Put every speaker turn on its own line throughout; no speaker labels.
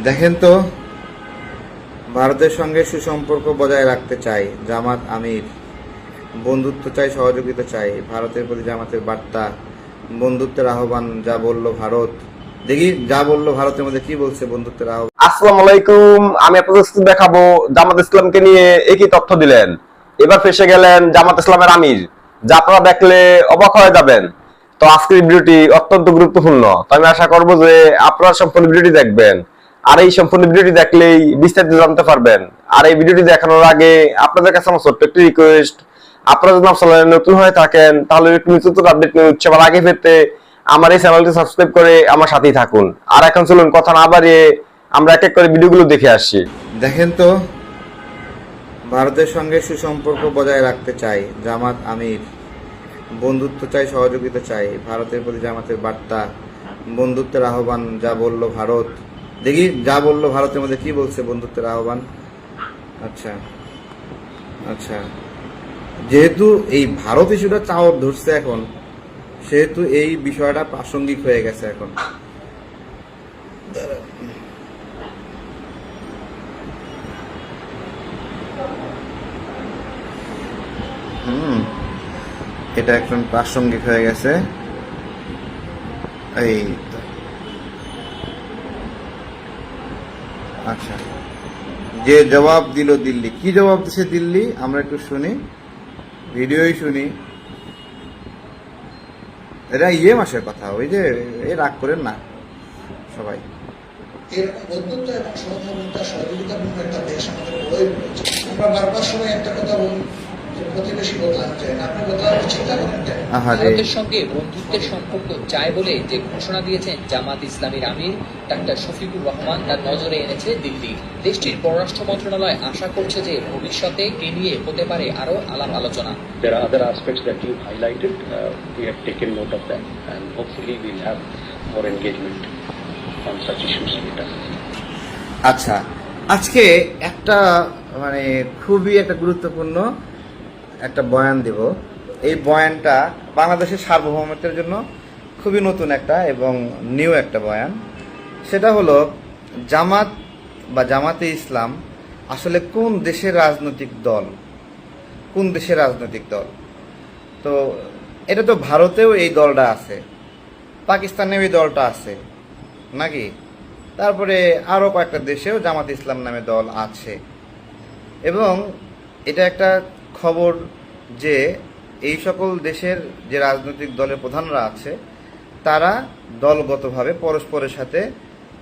দেখেন তো, ভারতের সঙ্গে সুসম্পর্ক বজায় রাখতে চাই, জামাত আমির। বন্ধুত্ব চাই, সহযোগিতা চাই। ভারতের প্রতি জামাতের বার্তা, বন্ধুত্বের আহ্বান, যা বলল ভারত। দেখি, যা বলল ভারতের মধ্যে কি বলছে বন্ধুত্বের আহ্বান।
আলাইকুম, আমি আপনাদের দেখাবো জামাত ইসলামকে নিয়ে একই তথ্য দিলেন। এবার ফেসে গেলেন জামাত ইসলামের আমির, যা আপনারা দেখলে অবাক হয়ে যাবেন। তো আজকের ভিডিওটি অত্যন্ত গুরুত্বপূর্ণ। তো আমি আশা করব যে আপনারা সম্পূর্ণ ভিডিওটি দেখবেন। আর এই সম্পূর্ণ ভিডিওটি দেখলেই বিস্তারিত জানতে পারবেন। আর এই ভিডিওটি দেখানোর আগে আপনাদের কাছে আমার ছোট্ট একটি রিকোয়েস্ট আপনারা যদি আমার নতুন হয়ে থাকেন, তাহলে একটু নতুন আপডেট নিউজ সবার আগে পেতে আমার এই চ্যানেলটি সাবস্ক্রাইব করে আমার সাথেই থাকুন। আর এখন চলুন, কথা না বাড়িয়ে আমরা এক এক করে ভিডিওগুলো দেখে আসছি
দেখেন তো, ভারতের সঙ্গে সুসম্পর্ক বজায় রাখতে চাই, জামাত আমির। বন্ধুত্ব চাই, সহযোগিতা চাই। ভারতের প্রতি জামাতের বার্তা, বন্ধুত্বের আহ্বান, যা বলল ভারত। দেখি যা বলল ভারতের মধ্যে কি বলছে বন্ধুত্বের আহ্বান। আচ্ছা আচ্ছা। যেহেতু এই ভারত ইস্যুটা চাওয়ার ধরছে এখন, সেহেতু এই বিষয়টা প্রাসঙ্গিক হয়ে গেছে এখন। হুম, এটা এখন প্রাসঙ্গিক হয়ে গেছে। এই তো। আচ্ছা। যে জবাব দিল দিল্লি। কি জবাব দিছে দিল্লি? আমরা একটু শুনি। ভিডিওই শুনি। এটা ইয়ে মাসের কথা, ওই যে এ রাগ করেন না সবাই।
এরকম বন্ধুত্ব এবং সহযোগিতা একটা দেশ আমাদের আমরা বারবার সময় একটা কথা বলি। প্রতিবেশী বদলানো যায় আপনি বদলানোর চিন্তা করেন
ভারতের সঙ্গে বন্ধুত্বের সম্পর্ক চায় বলে যে ঘোষণা দিয়েছেন জামাত ইসলামীর আমির ডাক্তার শফিকুর রহমান তার নজরে এনেছে দিল্লি। দেশটির পররাষ্ট্র মন্ত্রণালয় আশা করছে যে ভবিষ্যতে এ নিয়ে হতে পারে আরও আলাপ আলোচনা।
There are other aspects that you highlighted. Uh, we have taken note of them, and hopefully we'll have more engagement on such issues later.
আচ্ছা আজকে একটা মানে খুবই একটা গুরুত্বপূর্ণ একটা বয়ান দেব। এই বয়ানটা বাংলাদেশের সার্বভৌমত্বের জন্য খুবই নতুন একটা এবং নিউ একটা বয়ান। সেটা হলো, জামাত বা জামাতে ইসলাম আসলে কোন দেশের রাজনৈতিক দল? কোন দেশের রাজনৈতিক দল? তো এটা তো ভারতেও এই দলটা আছে, পাকিস্তানেও এই দলটা আছে, নাকি? তারপরে আরও কয়েকটা দেশেও জামাত ইসলাম নামে দল আছে। এবং এটা একটা খবর যে এই সকল দেশের যে রাজনৈতিক দলের প্রধানরা আছে, তারা দলগতভাবে পরস্পরের সাথে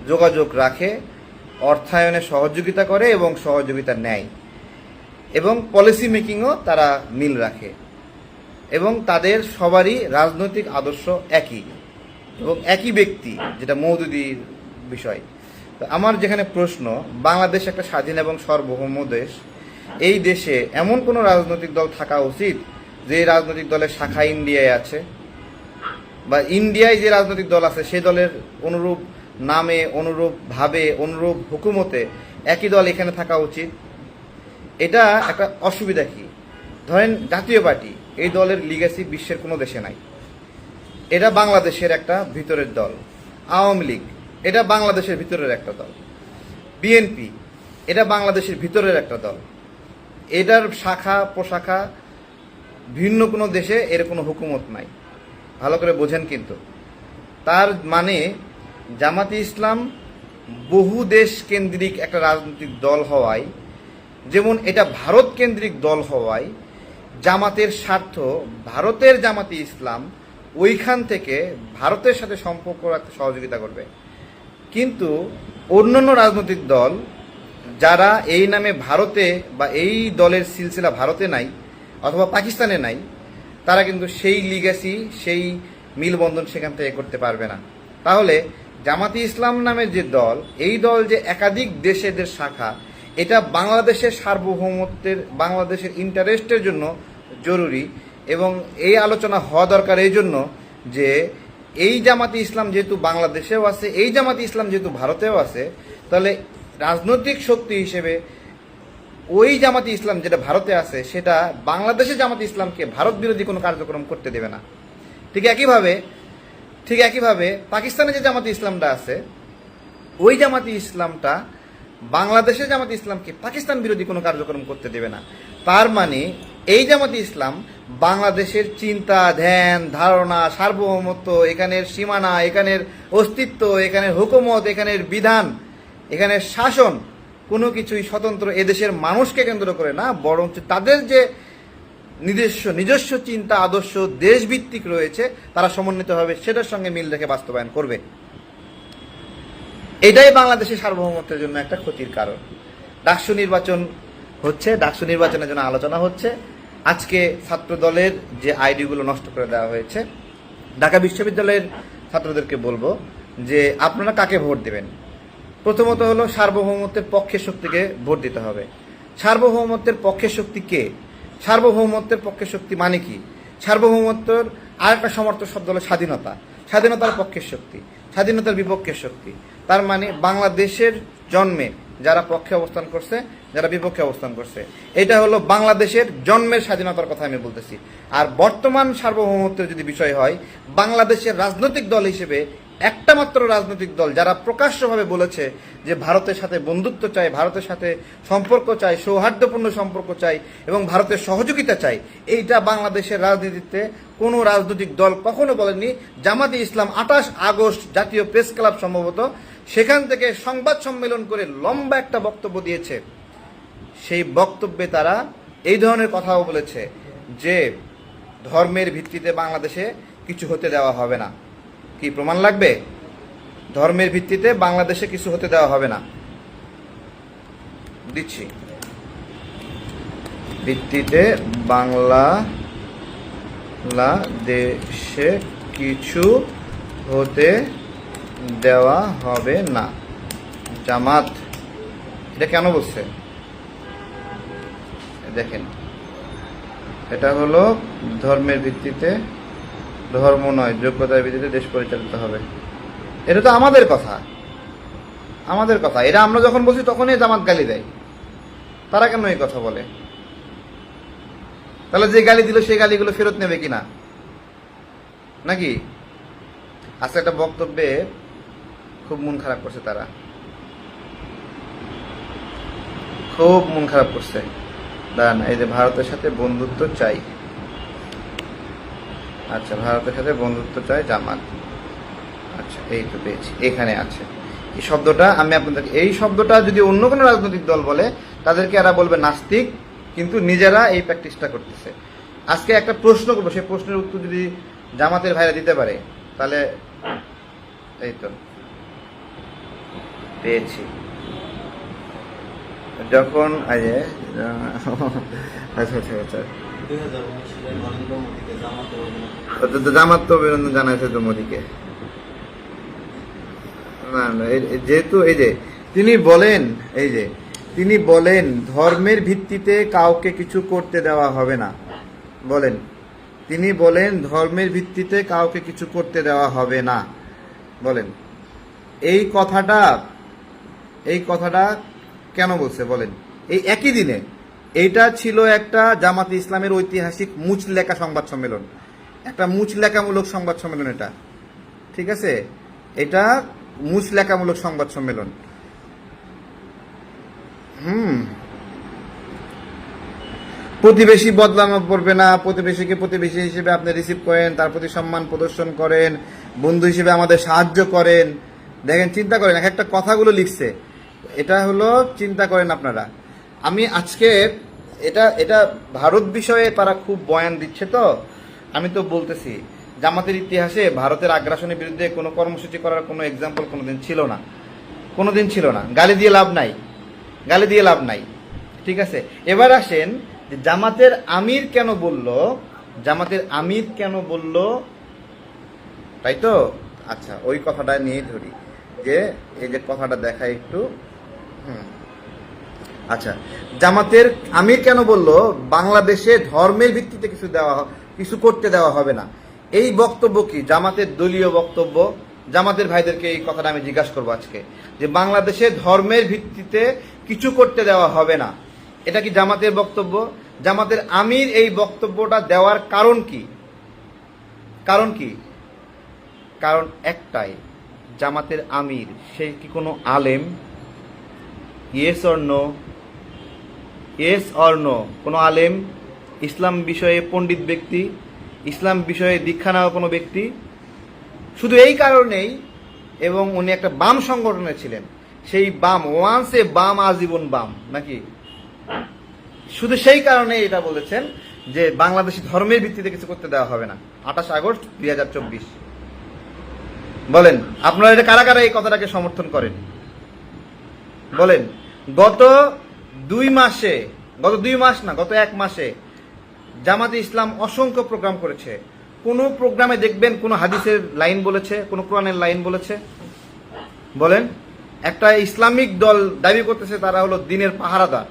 যোগাযোগ রাখে, অর্থায়নে সহযোগিতা করে এবং সহযোগিতা নেয় এবং পলিসি মেকিংও তারা মিল রাখে এবং তাদের সবারই রাজনৈতিক আদর্শ একই এবং একই ব্যক্তি, যেটা মৌদুদির বিষয়। আমার যেখানে প্রশ্ন, বাংলাদেশ একটা স্বাধীন এবং সার্বভৌম দেশ এই দেশে এমন কোনো রাজনৈতিক দল থাকা উচিত যে রাজনৈতিক দলের শাখা ইন্ডিয়ায় আছে? বা ইন্ডিয়ায় যে রাজনৈতিক দল আছে সেই দলের অনুরূপ নামে, অনুরূপ ভাবে, অনুরূপ হুকুমতে একই দল এখানে থাকা উচিত? এটা একটা অসুবিধা কি? ধরেন জাতীয় পার্টি, এই দলের লিগেসি বিশ্বের কোনো দেশে নাই। এটা বাংলাদেশের একটা ভিতরের দল। আওয়ামী লীগ, এটা বাংলাদেশের ভিতরের একটা দল। বিএনপি, এটা বাংলাদেশের ভিতরের একটা দল। এটার শাখা, প্রশাখা ভিন্ন কোনো দেশে এর কোনো হুকুমত নাই। ভালো করে বোঝেন কিন্তু। তার মানে জামাতি ইসলাম বহু দেশ কেন্দ্রিক একটা রাজনৈতিক দল হওয়ায়, যেমন এটা ভারত কেন্দ্রিক দল হওয়ায়, জামাতের স্বার্থ, ভারতের জামাতি ইসলাম ওইখান থেকে ভারতের সাথে সম্পর্ক রাখতে সহযোগিতা করবে। কিন্তু অন্যান্য রাজনৈতিক দল যারা এই নামে ভারতে বা এই দলের সিলসিলা ভারতে নাই অথবা পাকিস্তানে নাই, তারা কিন্তু সেই লিগাসি সেই মিলবন্ধন সেখান থেকে করতে পারবে না। তাহলে জামাতি ইসলাম নামের যে দল, এই দল যে একাধিক দেশেদের শাখা, এটা বাংলাদেশের সার্বভৌমত্বের, বাংলাদেশের ইন্টারেস্টের জন্য জরুরি এবং এই আলোচনা হওয়া দরকার এই জন্য যে এই জামাতি ইসলাম যেহেতু বাংলাদেশেও আছে, এই জামাতি ইসলাম যেহেতু ভারতেও আছে, তাহলে রাজনৈতিক শক্তি হিসেবে ওই জামাতি ইসলাম যেটা ভারতে আছে, সেটা বাংলাদেশের জামাতি ইসলামকে ভারত বিরোধী কোনো কার্যক্রম করতে দেবে না। ঠিক একইভাবে ঠিক একইভাবে পাকিস্তানে যে জামাতি ইসলামটা আছে, ওই জামাতি ইসলামটা বাংলাদেশের জামাতি ইসলামকে পাকিস্তান বিরোধী কোনো কার্যক্রম করতে দেবে না। তার মানে এই জামাতি ইসলাম বাংলাদেশের চিন্তা, ধ্যান, ধারণা, সার্বভৌমত্ব, এখানের সীমানা, এখানের অস্তিত্ব, এখানের হুকুমত, এখানের বিধান এখানের শাসন কোনো কিছুই স্বতন্ত্র এদেশের মানুষকে কেন্দ্র করে না, বরঞ্চ তাদের যে নিজস্ব নিজস্ব চিন্তা, আদর্শ, দেশভিত্তিক রয়েছে, তারা সমন্বিতভাবে সেটার সঙ্গে মিল রেখে বাস্তবায়ন করবে। এটাই বাংলাদেশের সার্বভৌমত্বের জন্য একটা ক্ষতির কারণ। ডাকসু নির্বাচন হচ্ছে, ডাকসু নির্বাচনের জন্য আলোচনা হচ্ছে। আজকে ছাত্র দলের যে আইডিগুলো নষ্ট করে দেওয়া হয়েছে, ঢাকা বিশ্ববিদ্যালয়ের ছাত্রদেরকে বলব যে আপনারা কাকে ভোট দেবেন? প্রথমত হলো সার্বভৌমত্বের পক্ষের শক্তিকে ভোট দিতে হবে। সার্বভৌমত্বের পক্ষের শক্তি কে? সার্বভৌমত্বের পক্ষের শক্তি মানে কি? সার্বভৌমত্বের আর একটা সমর্থক শব্দ হলো স্বাধীনতা। স্বাধীনতার পক্ষের শক্তি, স্বাধীনতার বিপক্ষের শক্তি। তার মানে বাংলাদেশের জন্মে যারা পক্ষে অবস্থান করছে, যারা বিপক্ষে অবস্থান করছে। এটা হলো বাংলাদেশের জন্মের স্বাধীনতার কথা আমি বলতেছি। আর বর্তমান সার্বভৌমত্বের যদি বিষয় হয়, বাংলাদেশের রাজনৈতিক দল হিসেবে একটা মাত্র রাজনৈতিক দল যারা প্রকাশ্যভাবে বলেছে যে ভারতের সাথে বন্ধুত্ব চাই ভারতের সাথে সম্পর্ক চাই সৌহার্দ্যপূর্ণ সম্পর্ক চাই এবং ভারতের সহযোগিতা চাই এইটা বাংলাদেশের রাজনীতিতে কোনো রাজনৈতিক দল কখনো বলেনি জামাতে ইসলাম আঠাশ আগস্ট জাতীয় প্রেস ক্লাব সম্ভবত সেখান থেকে সংবাদ সম্মেলন করে লম্বা একটা বক্তব্য দিয়েছে। সেই বক্তব্যে তারা এই ধরনের কথাও বলেছে যে ধর্মের ভিত্তিতে বাংলাদেশে কিছু হতে দেওয়া হবে না। কি প্রমাণ লাগবে? ধর্মের ভিত্তিতে বাংলাদেশে কিছু হতে দেওয়া হবে না। দিচ্ছি। ভিত্তিতে বাংলা দেশে কিছু হতে দেওয়া হবে না। জামাত, এটা কেন বলছে? দেখেন, এটা হলো ধর্মের ভিত্তিতে ধর্ম নয়, যোগ্যতার ভিত্তিতে দেশ পরিচালিত হবে। এটা তো আমাদের কথা। আমাদের কথা। এটা আমরা যখন বলছি তখনই জামাত গালি দেয়। তারা কেন এই কথা বলে? তাহলে যে গালি দিল, সেই গালিগুলো ফেরত নেবে কিনা? নাকি? আজকে একটা বক্তব্যে খুব মন খারাপ করছে তারা। খুব মন খারাপ করছে। দাঁড়ান, এই যে ভারতের সাথে বন্ধুত্ব চাই। আচ্ছা ভারতের সাথে বন্ধুত্ব চায় জামাত আচ্ছা এই তো পেয়েছি, এখানে আছে। এই শব্দটা, আমি আপনাদের, এই শব্দটা যদি অন্য কোনো রাজনৈতিক দল বলে, তাদেরকে এরা বলবে নাস্তিক, কিন্তু নিজেরা এই প্র্যাকটিসটা করতেছে। আজকে একটা প্রশ্ন করব, সেই প্রশ্নের উত্তর যদি জামাতের ভাইরা দিতে পারে, তাহলে এই তো, পেয়েছি। যখন আচ্ছা আচ্ছা আচ্ছা। জামাত অভিনন্দন জানাইছে তো মোদীকে। না না যেহেতু এই যে তিনি বলেন, এই যে তিনি বলেন, ধর্মের ভিত্তিতে কাউকে কিছু করতে দেওয়া হবে না। বলেন, তিনি বলেন, ধর্মের ভিত্তিতে কাউকে কিছু করতে দেওয়া হবে না। বলেন, এই কথাটা এই কথাটা কেন বলছে? বলেন, এই একই দিনে এইটা ছিল একটা জামাতে ইসলামের ঐতিহাসিক মুচলেখা সংবাদ সম্মেলন। একটা মুচলেখামূলক সংবাদ সম্মেলন এটা। ঠিক আছে? এটা মুচলেখামূলক সংবাদ সম্মেলন। হুম। প্রতিবেশী বদলানো পড়বে না। প্রতিবেশীকে প্রতিবেশী হিসেবে আপনি রিসিভ করেন, তার প্রতি সম্মান প্রদর্শন করেন, বন্ধু হিসেবে আমাদের সাহায্য করেন। দেখেন, চিন্তা করেন, এক একটা কথাগুলো লিখছে। এটা হলো, চিন্তা করেন আপনারা। আমি আজকে এটা এটা ভারত বিষয়ে তারা খুব বয়ান দিচ্ছে তো। আমি তো বলতেছি, জামাতের ইতিহাসে ভারতের আগ্রাসনের বিরুদ্ধে কোনো কর্মসূচি করার কোনো এক্সাম্পল কোনোদিন ছিল না। কোনোদিন ছিল না। গালি দিয়ে লাভ নাই। গালি দিয়ে লাভ নাই। ঠিক আছে? এবার আসেন জামাতের আমির কেন বলল? জামাতের আমির কেন বলল? তাই তো? আচ্ছা ওই কথাটা নিয়ে ধরি। যে, এই যে কথাটা দেখা একটু, হুম। আচ্ছা জামাতের আমির কেন বলল, বাংলাদেশে ধর্মের ভিত্তিতে কিছু দেওয়া কিছু করতে দেওয়া হবে না। এই বক্তব্য কি? জামাতের দলীয় বক্তব্য। জামাতের ভাইদেরকে এই কথাটা আমি জিজ্ঞাসা করব আজকে। যে বাংলাদেশে ধর্মের ভিত্তিতে কিছু করতে দেওয়া হবে না। এটা কি জামাতের বক্তব্য? জামাতের আমির এই বক্তব্যটা দেওয়ার কারণ কি? কারণ কি? কারণ একটাই, জামাতের আমির, সে কি কোনো আলেম? Yes or no yes or no কোনো আলেম, ইসলাম বিষয়ে পণ্ডিত ব্যক্তি, ইসলাম বিষয়ে দীক্ষা নেওয়া কোনো ব্যক্তি? শুধু এই কারণেই এবং উনি একটা বাম সংগঠনে ছিলেন। সেই বাম ওয়ান্সে বাম, আজীবন বাম, নাকি? শুধু সেই কারণে এটা বলেছেন যে বাংলাদেশি ধর্মের ভিত্তিতে কিছু করতে দেওয়া হবে না। আঠাশ আগস্ট দুই হাজার চব্বিশ। বলেন, আপনারা এটা কারা কারা এই কথাটাকে সমর্থন করেন? বলেন, গত দুই মাসে, গত দুই মাস না, গত এক মাসে জামাতে ইসলাম অসংখ্য প্রোগ্রাম করেছে। কোনো প্রোগ্রামে দেখবেন কোনো হাদিসের লাইন বলেছে, কোনো কোরআনের লাইন বলেছে? বলেন। একটা ইসলামিক দল দাবি করতেছে তারা হলো দিনের পাহারাদার।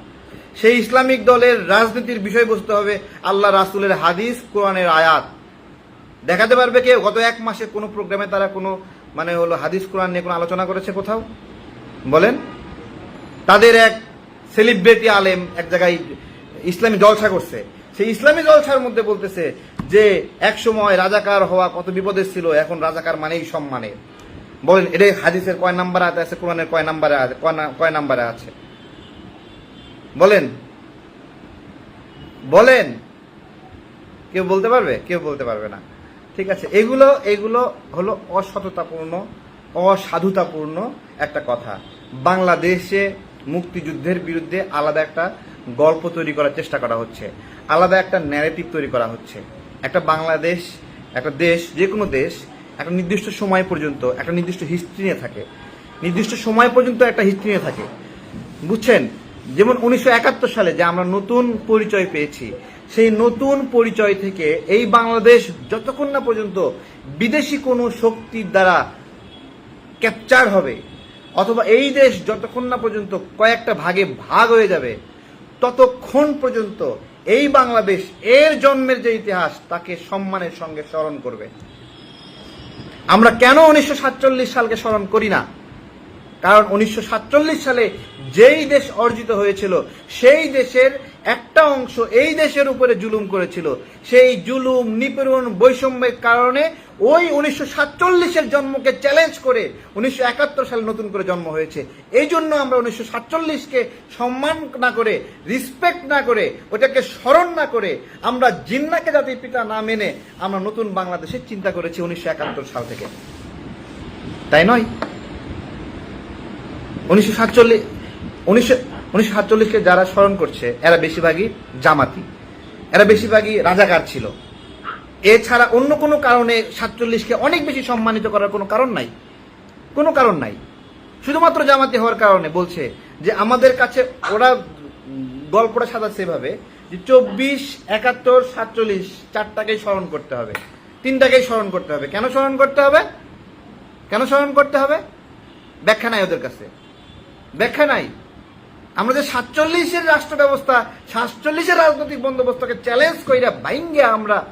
সেই ইসলামিক দলের রাজনীতির বিষয়বস্তু হবে, আল্লাহ রাসুলের হাদিস, কোরআনের আয়াত। দেখাতে পারবে কেউ? গত এক মাসে কোনো প্রোগ্রামে তারা কোনো মানে হলো হাদিস, কোরআন নিয়ে কোনো আলোচনা করেছে কোথাও? বলেন। তাদের এক সেলিব্রিটি আলেম এক জায়গায় ইসলামী জলসা করছে। সেই ইসলামী জলসার মধ্যে বলতেছে যে, এক সময় রাজাকার হওয়া কত বিপদের ছিল, এখন রাজাকার মানেই সম্মানের বলেন, এটাই হাদিসের কয় নাম্বার আছে, কোরআনের কয় নাম্বারে আছে কয় নাম্বারে আছে? বলেন। বলেন। কেউ বলতে পারবে? কেউ বলতে পারবে না। ঠিক আছে, এগুলো এগুলো হলো অসততাপূর্ণ, অসাধুতাপূর্ণ একটা কথা। বাংলাদেশে মুক্তিযুদ্ধের বিরুদ্ধে আলাদা একটা গল্প তৈরি করার চেষ্টা করা হচ্ছে। আলাদা একটা ন্যারেটিভ তৈরি করা হচ্ছে। একটা বাংলাদেশ, একটা দেশ যে কোনো দেশ, একটা নির্দিষ্ট সময় পর্যন্ত, একটা নির্দিষ্ট হিস্ট্রি নিয়ে থাকে। নির্দিষ্ট সময় পর্যন্ত একটা হিস্ট্রি নিয়ে থাকে। বুঝছেন? যেমন উনিশশো একাত্তর সালে যে আমরা নতুন পরিচয় পেয়েছি, সেই নতুন পরিচয় থেকে এই বাংলাদেশ যতক্ষণ না পর্যন্ত বিদেশি কোনো শক্তির দ্বারা ক্যাপচার হবে অথবা এই দেশ যতক্ষণ না পর্যন্ত কয়েকটা ভাগে ভাগ হয়ে যাবে, ততক্ষণ পর্যন্ত এই বাংলাদেশ এর জন্মের যে ইতিহাস তাকে সম্মানের সঙ্গে স্মরণ করবে। আমরা কেন উনিশশো সাতচল্লিশ সালকে স্মরণ করি না? কারণ উনিশশো সাতচল্লিশ সালে যেই দেশ অর্জিত হয়েছিল, সেই দেশের একটা অংশ এই দেশের উপরে জুলুম করেছিল। সেই জুলুম নিপীড়ন বৈষম্যের কারণে ওই উনিশশো সাতচল্লিশের জন্মকে চ্যালেঞ্জ করে উনিশশো একাত্তর সালে নতুন করে জন্ম হয়েছে। এই জন্য আমরা উনিশশো সাতচল্লিশকে সম্মান না করে রিসপেক্ট না করে, ওটাকে স্মরণ না করে আমরা জিন্নাকে জাতির পিতা না মেনে আমরা নতুন বাংলাদেশের চিন্তা করেছি উনিশশো একাত্তর সাল থেকে। তাই নয়? উনিশশো সাতচল্লিশ উনিশশো উনিশশো সাতচল্লিশকে যারা স্মরণ করছে, এরা বেশিরভাগই জামাতি। এরা বেশিরভাগই রাজাকার ছিল। এছাড়া অন্য কোনো কারণে সাতচল্লিশকে অনেক বেশি সম্মানিত করার কোনো কারণ নাই। কোনো কারণ নাই। শুধুমাত্র জামাতি হওয়ার কারণে বলছে যে আমাদের কাছে ওরা গল্পটা সাজাচ্ছে এভাবে যে চব্বিশ, একাত্তর, সাতচল্লিশ চারটাকেই স্মরণ করতে হবে। তিনটাকেই স্মরণ করতে হবে। কেন স্মরণ করতে হবে? কেন স্মরণ করতে হবে? ব্যাখ্যা নাই ওদের কাছে। ব্যাখ্যা নাই। আমরা যে সাতচল্লিশের রাষ্ট্র ব্যবস্থা সাতচল্লিশের রাজনৈতিক বন্দোবস্তকে চ্যালেঞ্জ কইরা বাইঙ্গে আমরা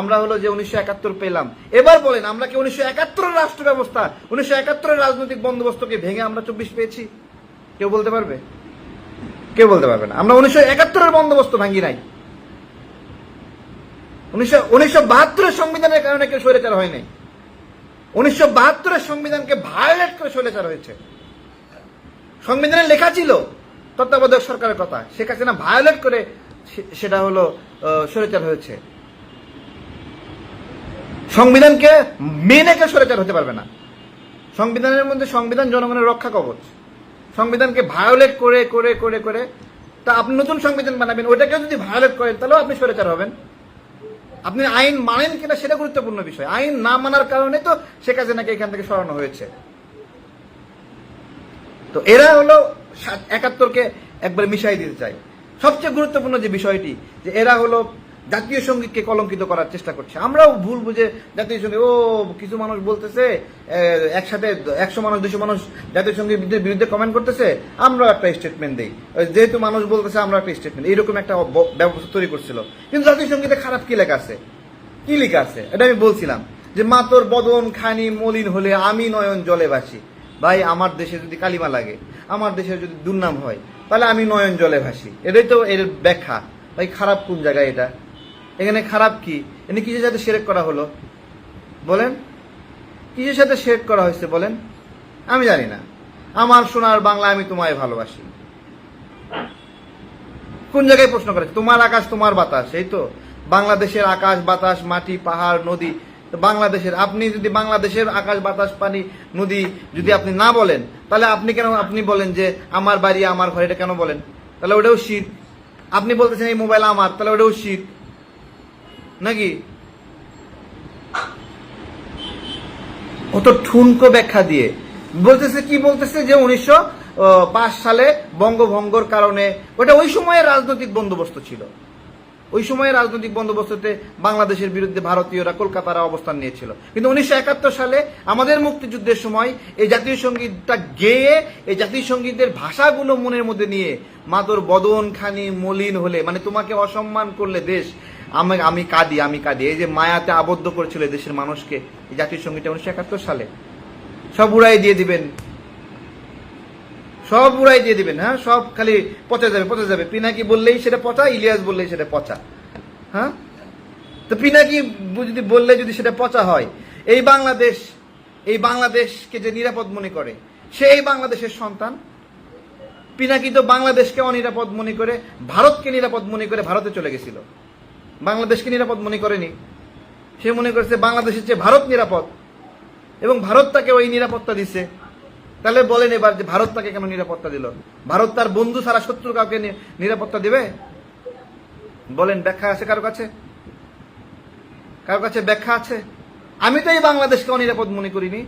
আমরা হলো যে উনিশশো একাত্তর পেলাম। এবার বলেন, আমরা কি উনিশশো একাত্তরের রাষ্ট্র ব্যবস্থা উনিশশো একাত্তরের রাজনৈতিক বন্দোবস্তকে ভেঙে আমরা চব্বিশ পেয়েছি? কেউ বলতে পারবে? কেউ বলতে পারবে না। আমরা উনিশশো একাত্তরের বন্দোবস্ত ভাঙি নাই। উনিশশো উনিশশো বাহাত্তরের সংবিধানের কারণে কেউ স্বৈরাচার হয় নাই। উনিশশো বাহাত্তরের সংবিধানকে ভায়োলেট করে স্বৈরাচার হয়েছে। সংবিধানে লেখা ছিল, তত্ত্বাবধায়ক সরকারের কথা। শেখ হাসিনা ভায়োলেট করে সেটা হলো স্বৈরাচার হয়েছে। সংবিধানকে মেনে কেউ স্বৈরাচার হতে পারবে না। সংবিধানের মধ্যে সংবিধান জনগণের রক্ষা কবচ। সংবিধানকে ভায়োলেট করে করে করে করে। তা আপনি নতুন সংবিধান বানাবেন, ওটাকেও যদি ভায়োলেট করেন, তাহলেও আপনি স্বৈরাচার হবেন। আপনি আইন মানেন কিনা সেটা গুরুত্বপূর্ণ বিষয়। আইন না মানার কারণে তো শেখ হাসিনাকে এখান থেকে সরানো হয়েছে। তো এরা হলো একাত্তরকে একবার মিশাই দিতে চায়। সবচেয়ে গুরুত্বপূর্ণ যে বিষয়টি, যে এরা হলো জাতীয় সঙ্গীতকে কলঙ্কিত করার চেষ্টা করছে। আমরাও ভুল বুঝে জাতীয় সংগীত, ও, কিছু মানুষ বলতেছে একসাথে একশো মানুষ, দুশো মানুষ জাতীয় সঙ্গীতের বিরুদ্ধে কমেন্ট করতেছে, আমরাও একটা স্টেটমেন্ট দিই। যেহেতু মানুষ বলতেছে আমরা একটা স্টেটমেন্ট এইরকম একটা ব্যবস্থা তৈরি করছিল। কিন্তু জাতীয় সঙ্গীতে খারাপ কি লেখা আছে? কি লেখা আছে? এটা আমি বলছিলাম যে, মাতর বদন খানি মলিন হলে আমি নয়ন জলে ভাসি। ভাই, আমার দেশে যদি কালিমা লাগে, আমার দেশে যদি দুর্নাম হয়, তাহলে আমি নয়ন জলে ভাসি। এটাই তো এর ব্যাখ্যা। ভাই, খারাপ কোন জায়গায় এটা? এখানে খারাপ কি? এখানে কিসের সাথে সেরেক করা হলো? বলেন। কিসের সাথে সেরেক করা হয়েছে বলেন? আমি জানি না। আমার সোনার বাংলা আমি তোমায় ভালোবাসি। কোন জায়গায় প্রশ্ন করেছে? তোমার আকাশ, তোমার বাতাস, এই তো। বাংলাদেশের আকাশ, বাতাস, মাটি, পাহাড়, নদী। বাংলাদেশের, আপনি যদি বাংলাদেশের আকাশ, বাতাস, পানি, নদী যদি আপনি না বলেন, তাহলে আপনি কেন, আপনি বলেন যে আমার বাড়ি, আমার ঘর, এটা কেন বলেন? তাহলে ওটাও শীত আপনি বলতেছেন এই মোবাইল আমার, তাহলে ওটাও শীত নাকি? কত ঠুনকো ব্যাখ্যা দিয়ে। বলতেছে কি বলতেছে যে উনিশশো পাঁচ সালে বঙ্গভঙ্গর কারণে ওটা ওই সময়ের রাজনৈতিক বন্দোবস্ত ছিল। ওই সময়ের রাজনৈতিক বন্দোবস্ততে বাংলাদেশের বিরুদ্ধে ভারতীয়রা কলকাতারা অবস্থান নিয়েছিল। কিন্তু উনিশশো একাত্তর সালে আমাদের মুক্তিযুদ্ধের সময় এই জাতীয় সঙ্গীতটা গেয়ে এই জাতীয় সঙ্গীতের ভাষাগুলো মনের মধ্যে নিয়ে মাদর বদন খানি মলিন হলে মানে তোমাকে অসম্মান করলে দেশ আমি আমি কাঁদি আমি কাঁদি। এই যে মায়াতে আবদ্ধ করেছিল দেশের মানুষকে জাতীয় সঙ্গীতটা উনিশশো একাত্তর সালে। সব উড়াই দিয়ে দিবেন। সব উড়াই দিয়ে দিবেন হ্যাঁ? সব খালি পচা যাবে পচা যাবে। পিনাকি বললেই সেটা পচা, ইলিয়াস বললেই সেটা পচা হ্যাঁ? তো পিনাকি যদি বললে যদি সেটা পচা হয়, এই বাংলাদেশ, এই বাংলাদেশকে যে নিরাপদ মনে করে, সে এই বাংলাদেশের সন্তান। পিনাকি তো বাংলাদেশকে অনিরাপদ মনে করে, ভারতকে নিরাপদ মনে করে ভারতে চলে গেছিল। বাংলাদেশকে নিরাপদ মনে করেনি। সে মনে করেছে বাংলাদেশের চেয়ে ভারত নিরাপদ। এবং ভারত তাকে ওই নিরাপত্তা দিছে। তাহলে বলেন এবার যে ভারত তাকে কেন নিরাপত্তা দিল? ভারত তার বন্ধু সারা শত্রু কাউকে নিরাপত্তা দিবে? বলেন, ব্যাখ্যা আছে কারও কাছে? কারও কাছে ব্যাখ্যা আছে? আমি তো এই বাংলাদেশকে অনিরাপদ মনে করিনি।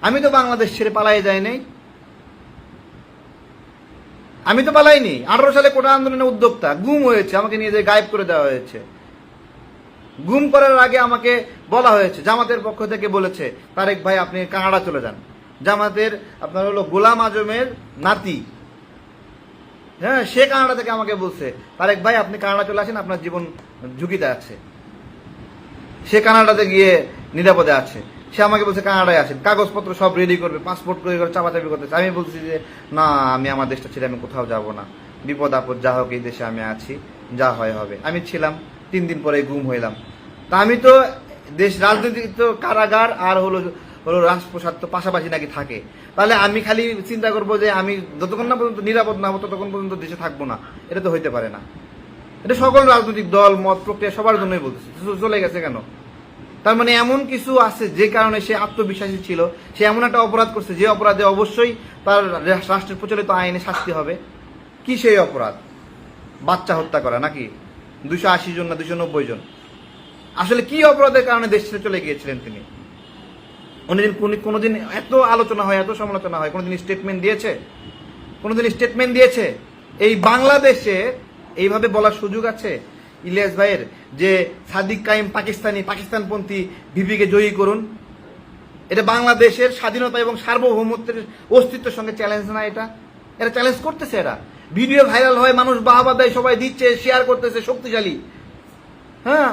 আমি তো বাংলাদেশ ছেড়ে পালাই যাই নাই। আমি তো পালাইনি। আঠারো সালে কোটা আন্দোলনের উদ্যোক্তা। গুম হয়েছে, আমাকে নিয়ে যে গায়েব করে দেওয়া হয়েছে। গুম করার আগে আমাকে বলা হয়েছে, জামাতের পক্ষ থেকে বলেছে, তারেক ভাই, আপনি কানাডা চলে যান। জামাতের, আপনার হলো গোলাম আজমের নাতি। হ্যাঁ সে কানাডা থেকে আমাকে বলছে, তারেক ভাই, আপনি কানাডা চলে আসেন, আপনার জীবন ঝুঁকিতে আছে। সে কানাডাতে গিয়ে নিরাপদে আছে। সে আমাকে বলছে, কানাডায় আসেন। কাগজপত্র সব রেডি করবে পাসপোর্ট করে করে চাপাচাপি করতেছে। আমি বলছি যে, না, আমি আমার দেশটা ছেড়ে আমি কোথাও যাব না। বিপদ আপদ যা হোক এই দেশে আমি আছি, যা হয় হবে। আমি ছিলাম, তিন দিন পরে গুম হইলাম। তা আমি তো দেশ রাজনৈতিক তো কারাগার আর হলো হলো রাজপ্রসাদ তো পাশাপাশি নাকি থাকে। তাহলে আমি খালি চিন্তা করব যে, আমি যতক্ষণ না পর্যন্ত নিরাপদ না হব, ততক্ষণ পর্যন্ত দেশে থাকব না। এটা তো হইতে পারে না। এটা সকল রাজনৈতিক দল, মত, প্রক্রিয়া সবার জন্যই বলতেছে। চলে গেছে কেন? তার মানে এমন কিছু আছে যে কারণে সে আত্মবিশ্বাসী ছিল। সে এমন একটা অপরাধ করছে, যে অপরাধে অবশ্যই তার রাষ্ট্রের প্রচলিত আইনে শাস্তি হবে। কি সেই অপরাধ? বাচ্চা হত্যা করা নাকি? দুশো আশি জন না দুশো নব্বই জন? আসলে কি অপরাধের কারণে দেশ ছেড়ে চলে গিয়েছিলেন তিনি? কোনোদিন কোন- কোনোদিন এত আলোচনা হয়, এত সমালোচনা হয়, কোনোদিন স্টেটমেন্ট দিয়েছে? কোনোদিন স্টেটমেন্ট দিয়েছে? এই বাংলাদেশে এইভাবে বলার সুযোগ আছে? ইলিয়াস ভাইয়ের যে সাদিক কাইম পাকিস্তানি পাকিস্তানপন্থী ভিপিকে জয়ী করুন। এটা বাংলাদেশের স্বাধীনতা এবং সার্বভৌমত্বের অস্তিত্বের সঙ্গে চ্যালেঞ্জ না এটা। এটা চ্যালেঞ্জ করতেছে এরা। ভিডিও ভাইরাল হয়, মানুষ বাহাবা দেয়, সবাই দিচ্ছে শেয়ার করতেছে, শক্তিশালী। হ্যাঁ?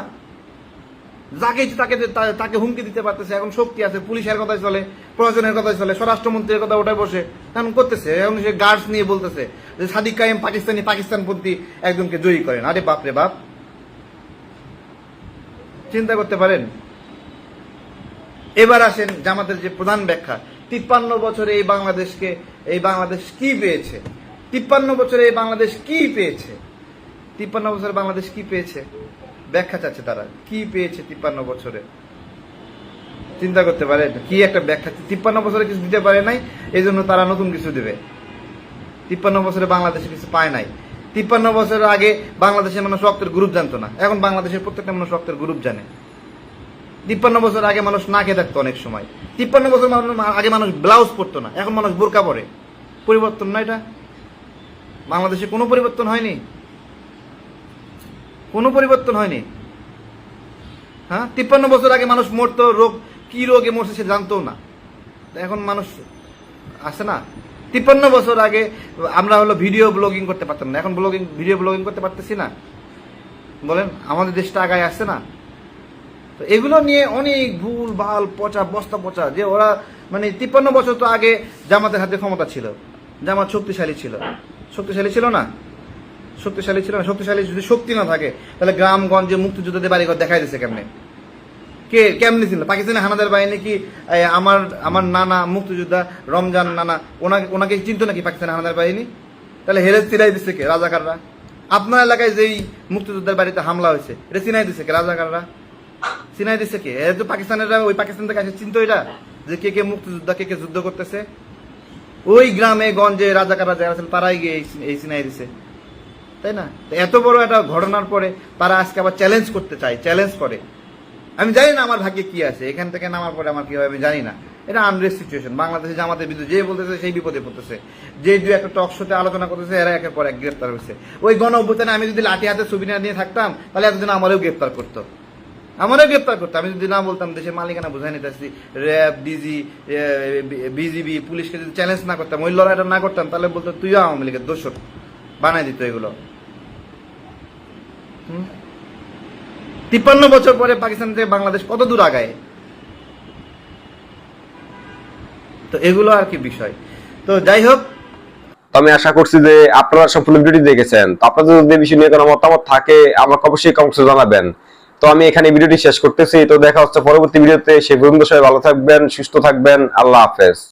যাকে তাকে তাকে হুমকি দিতে পারতেছে, এখন শক্তি আছে, পুলিশের কথাই চলে, প্রশাসনের কথাই চলে, স্বরাষ্ট্রমন্ত্রীর কথা ওটাই বসে। এখন করতেছে, এখন সে গার্ডস নিয়ে বলতেছে যে সাদিক কায়েম পাকিস্তানি পাকিস্তানপন্থী একজনকে জয়ী করেন। আরে বাপ রে বাপ। চিন্তা করতে পারেন? এবার আসেন জামাতের যে প্রধান ব্যাখ্যা। তিপ্পান্ন বছরে এই বাংলাদেশকে, এই বাংলাদেশ কি পেয়েছে? তিপ্পান্ন বছরে এই বাংলাদেশ কি পেয়েছে? তিপ্পান্ন বছরে বাংলাদেশ কি পেয়েছে? ব্যাখ্যা চাচ্ছে তারা। কি পেয়েছে তিপ্পান্ন বছরে? চিন্তা করতে পারেন, কি একটা ব্যাখ্যা? তিপ্পান্ন বছরে কিছু দিতে পারে নাই এই জন্য তারা নতুন কিছু দেবে। তিপ্পান্ন বছরে বাংলাদেশে কিছু পায় নাই। তিপ্পান্ন বছর আগে বাংলাদেশের মানুষ রক্তের গ্রুপ জানতো না। এখন বাংলাদেশের প্রত্যেকটা মানুষ রক্তের গ্রুপ জানে। তিপ্পান্ন বছর আগে মানুষ না খেয়ে থাকতো অনেক সময়। তিপ্পান্ন বছর আগে মানুষ ব্লাউজ পরতো না, এখন মানুষ বোরকা পরে। পরিবর্তন না এটা? বাংলাদেশে কোনো পরিবর্তন হয়নি? কোনো পরিবর্তন হয়নি? হ্যাঁ? তিপ্পান্ন বছর আগে মানুষ মরতো, রোগ, কি রোগে মরছে সে জানতো না। এখন মানুষ আসে না? তিপ্পান্ন বছর আগে আমরা হলো ভিডিও ব্লগিং করতে পারতাম না। এখন ব্লগিং ভিডিও ব্লগিং করতে পারতেছি না। বলেন, আমাদের দেশটা আগায় আসছে না। তো এগুলো নিয়ে অনেক ভুল ভালো পচা, বস্তা পচা, যে ওরা মানে তিপ্পান্ন বছর তো আগে জামাতের হাতে ক্ষমতা ছিল। জামাত শক্তিশালী ছিল। শক্তিশালী ছিল না? শক্তিশালী ছিল না? শক্তিশালী যদি শক্তি না থাকে, তাহলে গ্রামগঞ্জে মুক্তিযুদ্ধদের বাড়িঘর দেখাই দিচ্ছে কেমনে? কে কেমনি ছিল? পাকিস্তানি হানাদার বাহিনী কি আমার আমার নানা মুক্তিযোদ্ধা, রমজান নানা, ওনাকে ওনাকে চিনতো নাকি পাকিস্তানি হানাদার বাহিনী? তাহলে হেরে চিনাই দিচ্ছে কে? রাজাকাররা? আপনার এলাকায় যেই মুক্তিযোদ্ধার বাড়িতে হামলা হয়েছে, এটা চিনাই দিচ্ছে কে? রাজাকাররা? চিনাই দিচ্ছে কে? এ তো পাকিস্তানেরা, ওই পাকিস্তান থেকে আসে, চিনতো এটা যে কে কে মুক্তিযোদ্ধা, কে কে যুদ্ধ করতেছে? ওই গ্রামে, গঞ্জে রাজাকাররা যারা আছেন তারাই গিয়ে এই চিনাই দিছে। তাই না? এত বড় একটা ঘটনার পরে তারা আজকে আবার চ্যালেঞ্জ করতে চায় চ্যালেঞ্জ করে। আমি জানি না আমার ভাগ্যে কি আছে, এখান থেকে নামার পরে আমার কি হবে আমি জানি না। এটা আনরেস্ট সিচুয়েশন বাংলাদেশে জামাতের বিরুদ্ধে যে বলতেছে, সেই বিপদে পড়তেছে। যে দু একটা টক শোতে আলোচনা করতেছে, এরা একের পর এক গ্রেপ্তার হয়েছে। ওই গণ অভ্যুত্থানে আমি যদি লাঠি হাতে ছবি নিয়ে থাকতাম, তাহলে এতদিন আমারও গ্রেপ্তার করতো। আমারও গ্রেপ্তার করতো। আমি যদি না বলতাম, দেশের মালিকানা বুঝাই নিতেছি। র্যাব ডিজি বিজিবি পুলিশকে যদি চ্যালেঞ্জ না করতাম, ওই লড়াইটা না করতাম, তাহলে বলতো, তুইও আওয়ামী লীগের দোষর। বানাই দিত এগুলো। হুম? তিপ্পান্ন বছর পরে পাকিস্তান থেকে বাংলাদেশ কত দূর আগায়? তো এগুলো আর কি বিষয়। তো যাই হোক।
তো আমি আশা করছি যে আপনারা সম্পূর্ণ ভিডিওটি দেখেছেন। তো আপনাদের যদি বিষয় নিয়ে কোনো মতামত থাকে, আমাকে অবশ্যই কমেন্টে জানাবেন। তো আমি এখানে ভিডিওটি শেষ করতেছি। তো দেখা হচ্ছে পরবর্তী ভিডিওতে। সেই পর্যন্ত সবাই ভালো থাকবেন, সুস্থ থাকবেন। আল্লাহ হাফেজ।